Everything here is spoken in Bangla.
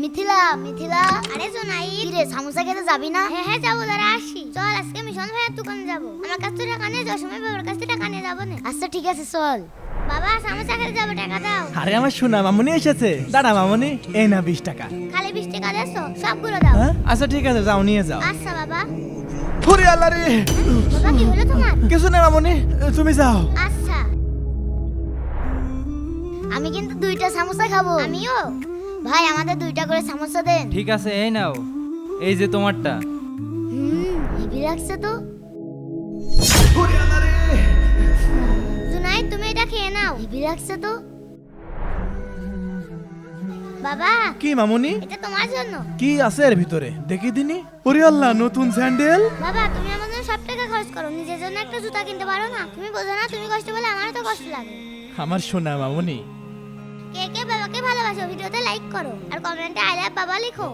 মিথিলা মিথিলা। আরে সোনাই রে সামোসা খেতে যাবি না? হ্যাঁ হ্যাঁ যাব দাঁড়া আসি। চল আজকে মিশন ভাইয়ের দোকানে যাব। আমার কাছ থেকে টাকা নিয়ে যাওয়ার সময় বাবার কাছ থেকে টাকা নিয়ে যাব না। আচ্ছা ঠিক আছে চল। বাবা সামোসা খেতে যাব টাকা দাও। আরে আমার সোনা মামুনি এসেছে। দাঁড়া মামুনি এই না বিশ টাকা। খালি বিশ টাকা দেছো সবগুলো দাও। হ্যাঁ? আচ্ছা ঠিক আছে যাও নিয়ে যাও। আচ্ছা বাবা। ওরে আল্লাহ রে। বাবা কি হলো তোমার? কিছু না মামুনি তুমি যাও। আচ্ছা। আমি কিন্তু দুইটা সামোসা খাব। আমিও? ভাই আমাদের দুইটা করে সামোসা দেন। ঠিক আছে এই নাও। এই যে তোমারটা। হুম হেভি লাগছে তো। জুনাই তুমি এটা খেয়ে নাও। হেভি লাগছে তো। বাবা কি মামুনি? এটা তোমার জন্য। কি আছে এর ভিতরে? দেখি দিনি। ওরে আল্লাহ নতুন স্যান্ডেল। বাবা তুমি আমার জন্য সব টাকা খরচ করো। নিজের জন্য একটা জুতা কিনতে পারো না? তুমি বোঝো না তুমি কষ্ট পেলে আমারও তো কষ্ট লাগে। আমার সোনা মামুনি। বাবাকে ভালোবাসো ভিডিওতে লাইক করো আর কমেন্টে আই লাভ বাবা লিখো।